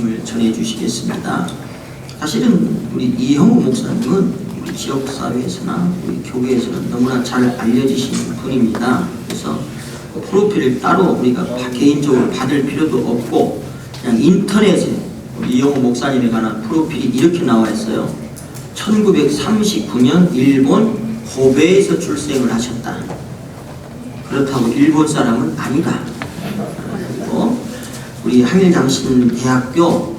말씀을 전해 주시겠습니다. 사실은 우리 이형우 목사님은 우리 지역 사회에서나 우리 교회에서는 너무나 잘 알려지신 분입니다. 그래서 그 프로필을 따로 우리가 바- 개인적으로 받을 필요도 없고 그냥 인터넷에 우리 이형우 목사님에 관한 프로필이 이렇게 나와 있어요. 1939년 일본 고베에서 출생을 하셨다. 그렇다고 일본 사람은 아니다. 우리 한일장신대학교 어,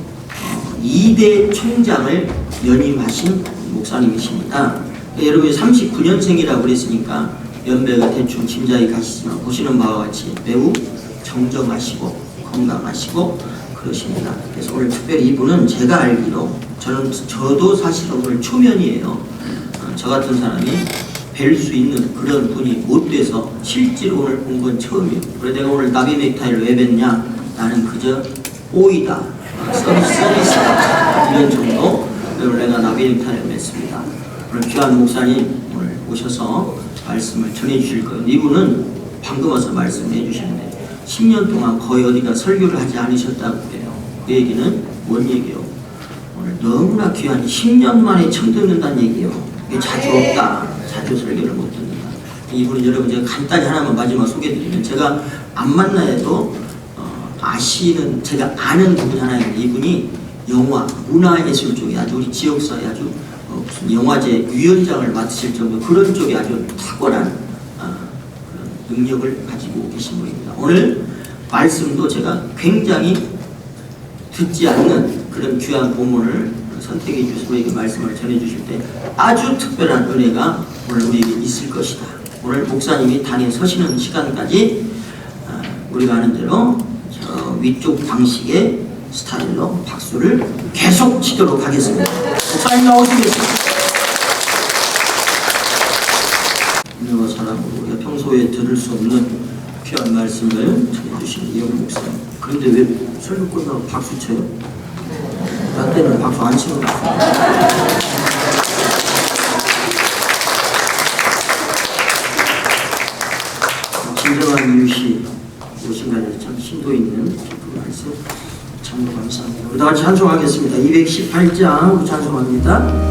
2대 총장을 연임하신 목사님이십니다. 여러분이 39년생이라고 그랬으니까 연배가 대충 짐작이 가시지만 보시는 바와 같이 매우 정정하시고 건강하시고 그러십니다. 그래서 오늘 특별히 이분은 제가 알기로 저는 저도 사실 오늘 초면이에요. 어, 저 같은 사람이 뵐 수 있는 그런 분이 못 돼서 실제로 오늘 본 건 처음이에요. 그래 내가 오늘 나비 넥타이를 왜 뵀냐? 나는 그저 오이다. 어, 서비스. 이런 정도. 오늘 내가 나비 넥타이를 맸습니다. 오늘 귀한 목사님 오늘 오셔서 말씀을 전해 주실 거예요. 이분은 방금 와서 말씀해 주셨는데 10년 동안 거의 어디가 설교를 하지 않으셨다고 그래요. 그 얘기는 뭔 얘기요? 오늘 너무나 귀한 10년 만에 처음 듣는다는 얘기예요. 이게 자주 없다. 자주 설교를 못 듣는다. 이분은 여러분 제가 간단히 하나만 마지막 소개드리면 제가 안 만나도 어, 아시는 제가 아는 분이 하나 있는데 이분이 영화 문화예술 쪽에 아주 우리 지역사회 아주 어, 무슨 영화제 위원장을 맡으실 정도 그런 쪽에 아주 탁월한 어, 능력을 가지고 계신 분입니다. 오늘 말씀도 제가 굉장히 듣지 않는 그런 귀한 본문을 선택해 주셔서 우리에게 말씀을 전해 주실 때 아주 특별한 은혜가 오늘 우리에게 있을 것이다. 오늘 목사님이 단에 서시는 시간까지 아, 우리가 아는 대로 저 위쪽 방식의 스타일로 박수를 계속 치도록 하겠습니다. 목사님 나오시겠습니다. 은혜와 사랑으로 우리가 평소에 들을 수 없는 귀한 말씀을 전해주신 이영 목사님. 그런데 왜 설교 끝나고 박수 쳐요? 나 때는 박수 안 치는 거 진정한 이웃이 무엇인가에 참 심도 있는 깊은 말씀 참으로 감사합니다. 우리 다 같이 찬송하겠습니다. 218장 우리 찬송합니다.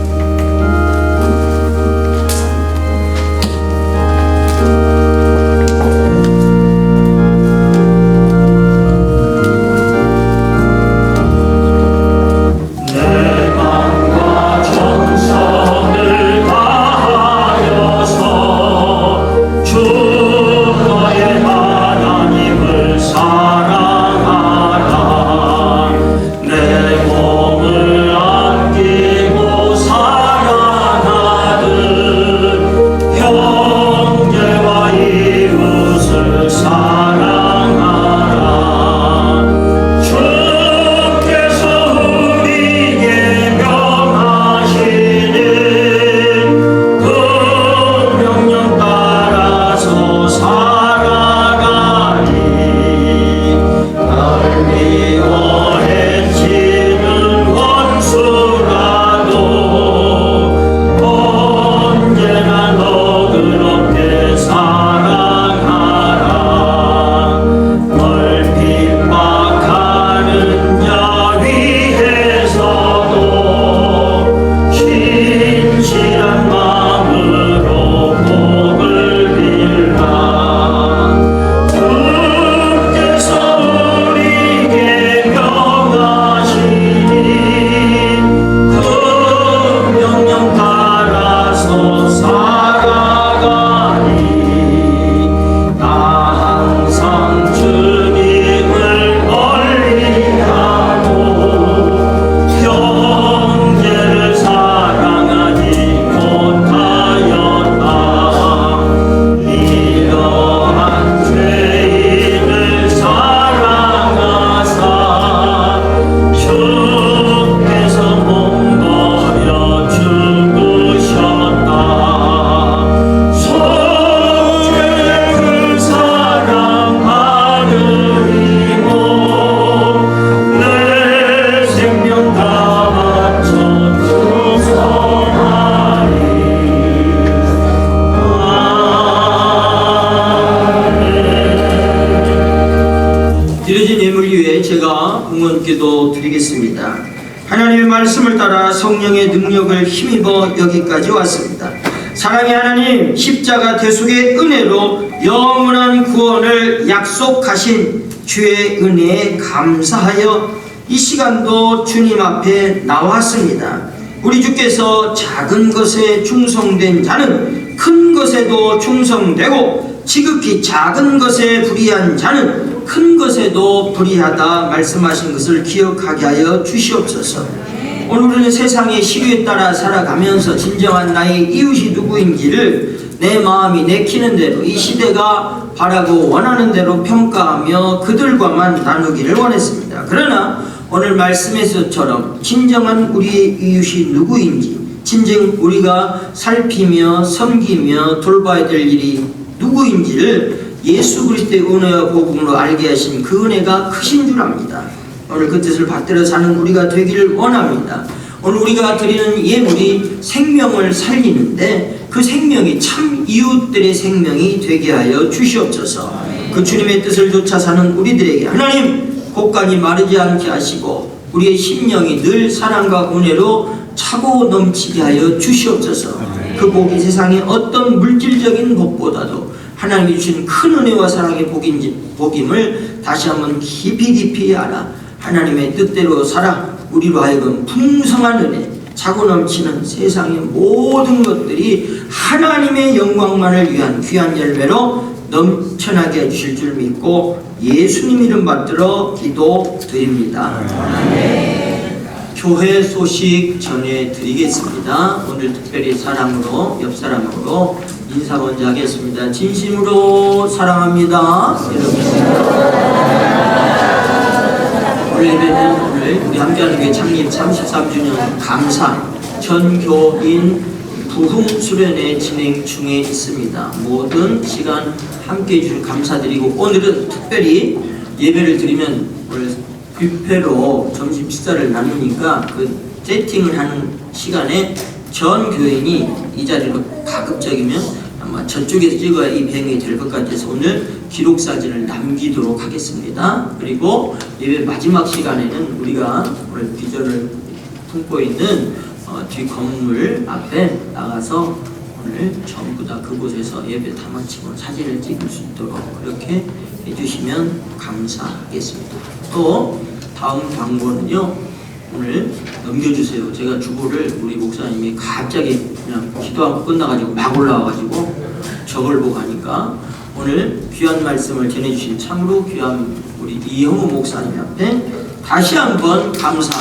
능력을 힘입어 여기까지 왔습니다. 사랑의 하나님 십자가 대속의 은혜로 영원한 구원을 약속하신 주의 은혜에 감사하여 이 시간도 주님 앞에 나왔습니다. 우리 주께서 작은 것에 충성된 자는 큰 것에도 충성되고 지극히 작은 것에 불의한 자는 큰 것에도 불의하다 말씀하신 것을 기억하게 하여 주시옵소서. 오늘 우리는 세상의 시류에 따라 살아가면서 진정한 나의 이웃이 누구인지를 내 마음이 내키는 대로 이 시대가 바라고 원하는 대로 평가하며 그들과만 나누기를 원했습니다. 그러나 오늘 말씀에서처럼 진정한 우리의 이웃이 누구인지 진정 우리가 살피며 섬기며 돌봐야 될 일이 누구인지를 예수 그리스도의 은혜와 복음으로 알게 하신 그 은혜가 크신 줄 압니다. 오늘 그 뜻을 받들어 사는 우리가 되기를 원합니다. 오늘 우리가 드리는 예물이 생명을 살리는데 그 생명이 참 이웃들의 생명이 되게 하여 주시옵소서. 그 주님의 뜻을 쫓아 사는 우리들에게 하나님 곳간이 마르지 않게 하시고 우리의 심령이 늘 사랑과 은혜로 차고 넘치게 하여 주시옵소서. 그 복이 세상의 어떤 물질적인 복보다도 하나님이 주신 큰 은혜와 사랑의 복인지, 복임을 다시 한번 깊이 깊이 알아 하나님의 뜻대로 살아 우리로 하여금 풍성한 은혜 차고 넘치는 세상의 모든 것들이 하나님의 영광만을 위한 귀한 열매로 넘쳐나게 해주실 줄 믿고 예수님 이름 받들어 기도드립니다. 교회 소식 전해드리겠습니다. 오늘 특별히 사랑으로 옆 사람으로 인사 먼저 하겠습니다. 진심으로 사랑합니다. 여러분. 오늘 예배는 오늘 우리 함께하는 교회 창립 33주년 감사 전교인 부흥 수련회 진행 중에 있습니다. 모든 시간 함께 해주셔서 감사드리고 오늘은 특별히 예배를 드리면 오늘 뷔페로 점심 식사를 나누니까 그 세팅을 하는 시간에 전 교인이 이 자리로 가급적이면 아마 저쪽에서 찍어야 이 병이 될 것 같아서 오늘 기록 사진을 남기도록 하겠습니다. 그리고 예배 마지막 시간에는 우리가 오늘 비전을 품고 있는 어, 뒤 건물 앞에 나가서 오늘 전부 다 그곳에서 예배 다 마치고 사진을 찍을 수 있도록 그렇게 해주시면 감사하겠습니다. 또 다음 광고는요 오늘 넘겨주세요. 제가 주보를 우리 목사님이 갑자기 그냥 기도하고 끝나가지고 막 올라와가지고 저걸 보고 하니까 오늘 귀한 말씀을 전해주신 참으로 귀한 우리 이형우 목사님 앞에 다시 한번 감사.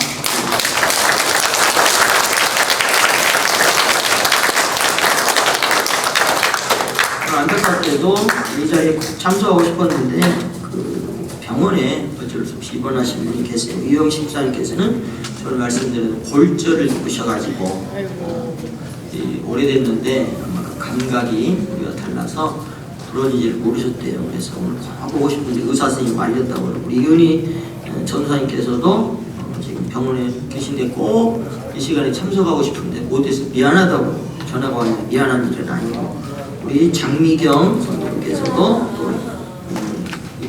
안타깝게도 이 자리에 꼭 참석하고 싶었는데 그 병원에 수 없이 입원하신 분이 계세요. 이영 심사님께서는 저는 말씀드린 골절을 입으셔가지고 어, 이 오래됐는데 아마 그 감각이 우리가 달라서 그런지를 모르셨대요. 그래서 오늘 가보고 싶은데 의사 선생님이 말렸다고 그러고 우리 이은희 어, 전사님께서도 어, 지금 병원에 계신데 꼭 이 시간에 참석하고 싶은데 못해서 미안하다고 전화가 왔는데 미안한 일은 아니고 우리 장미경 선생님께서도 또 음,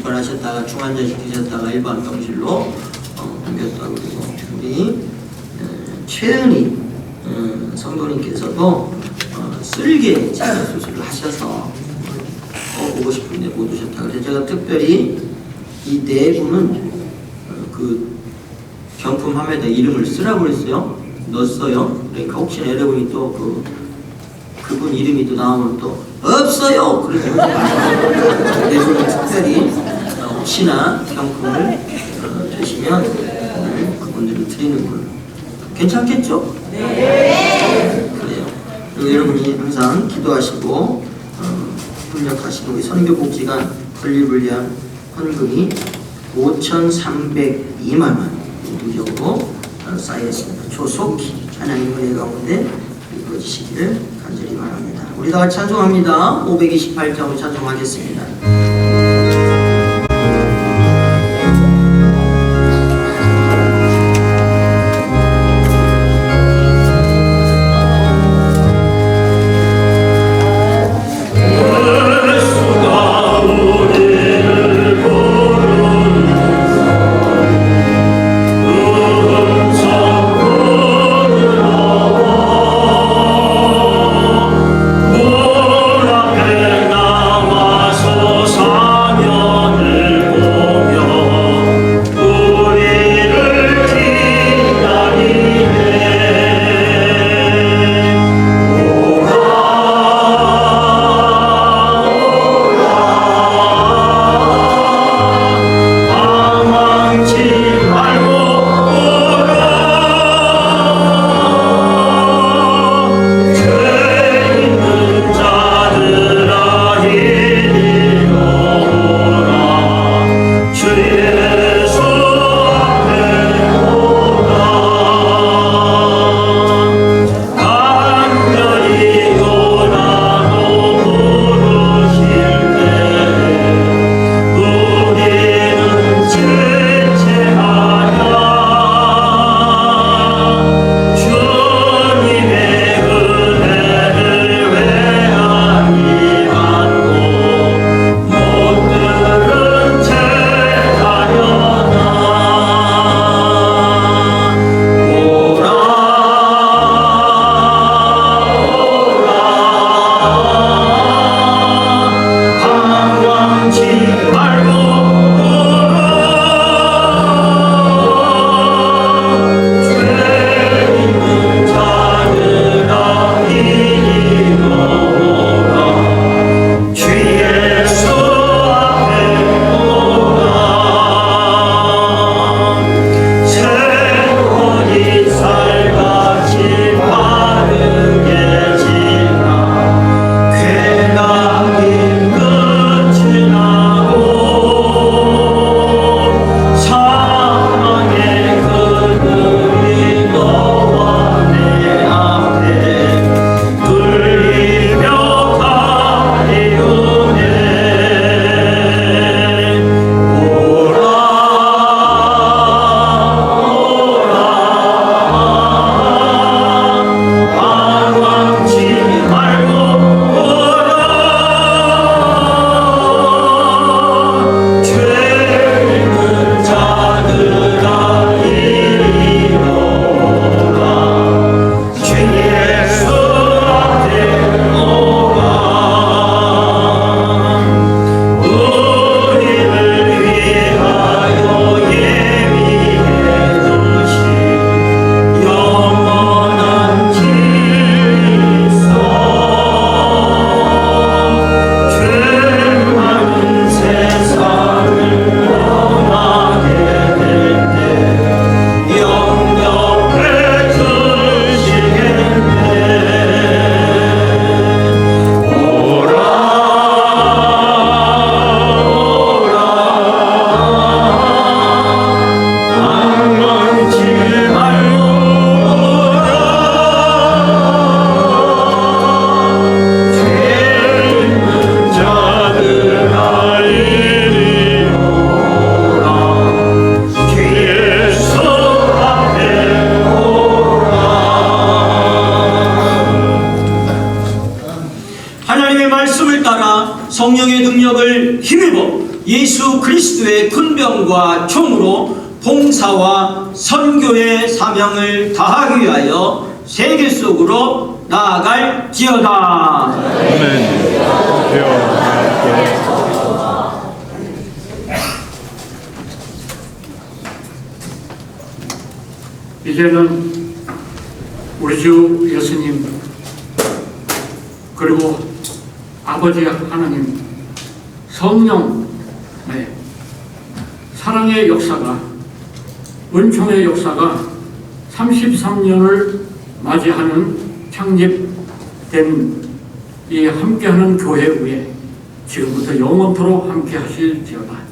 입원하셨다가 중환자실 계셨다가 일반 병실로 어, 옮겼다고 그리고 우리 어, 최은희 어, 성도님께서도 어, 쓸개 치료 수술을 하셔서 꼭 보고 싶은데 못 오셨다 그래서 제가 특별히 이 네 분은 어, 그 경품 함에다 이름을 쓰라고 그랬어요. 넣었어요. 그러니까 혹시나 여러분이 또그 그분 이름이 또 나오면 또 없어요. 그러지 마시고 네 특별히 어, 혹시나 경품을 어, 주시면 오늘 그분들을 드리는 걸로 괜찮겠죠? 네. 그래요. 그리고 여러분이 항상 기도하시고 어, 협력하시고 우리 선교복지관 위한 헌금이 5,302만 원 누적으로 어, 쌓여 있습니다. 조속히 하나님의 은혜 가운데 이루어지시기를 간절히 바랍니다. 우리 다 같이 찬송합니다. 528장 찬송하겠습니다. 위하여 세계 속으로 나아갈지어다. 이제는 우리 주 예수님 그리고 아버지 하나님 성령 네, 사랑의 역사가 은총의 역사가 33년을 맞이하는 창립된 이 함께하는 교회 위에 지금부터 영원토록 함께 하실지어다.